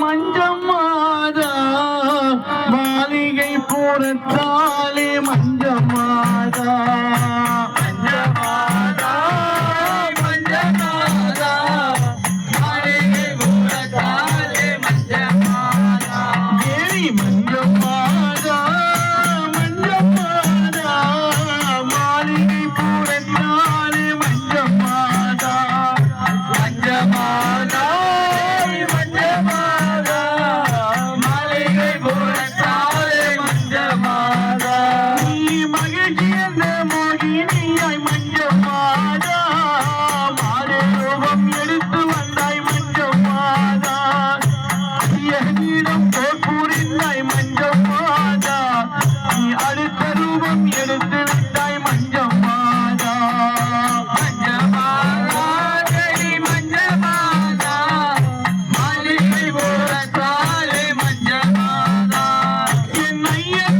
மஞ்சம் மாதா மாளிகை போரத்தாலே மஞ்ச மாதா. Yeah.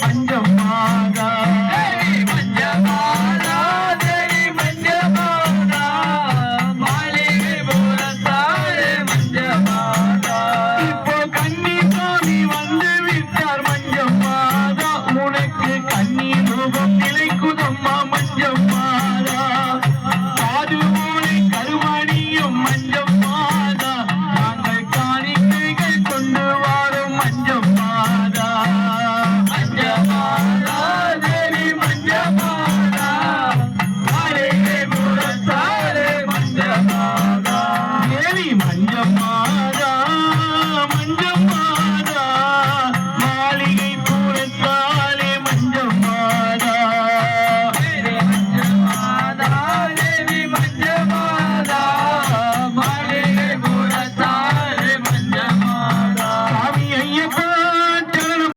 பஞ்சமாதா